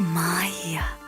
Майя.